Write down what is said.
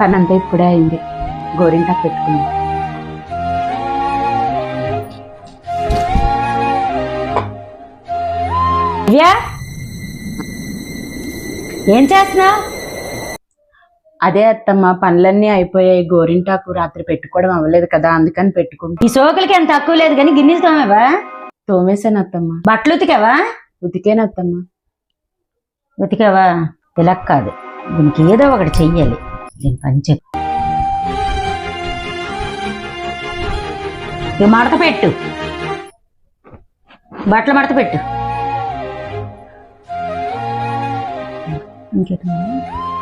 పని అంతా ఇప్పుడే అయింది. గోరింటాకు పెట్టుకుంది. ఏం చేస్తున్నావు? అదే అత్తమ్మ పనులన్నీ అయిపోయాయి. గోరింటాకు రాత్రి పెట్టుకోవడం అవ్వలేదు కదా అందుకని పెట్టుకుంటా. ఈ సోకులకి ఎంత తక్కువ లేదు కానీ గిన్నెలు తోమేవా? తోమేశాను అత్తమ్మ. బట్టలు ఉతికావా? ఉతికేను అత్తమ్మ. ఉతికావా? ఇలా కాదు. దీనికి ఏదో ఒకటి చెయ్యాలి. నేను పని చెప్పు. ఇక మడత పెట్టు. బట్టలు మడత పెట్టు. ఇంకేటమ్మా?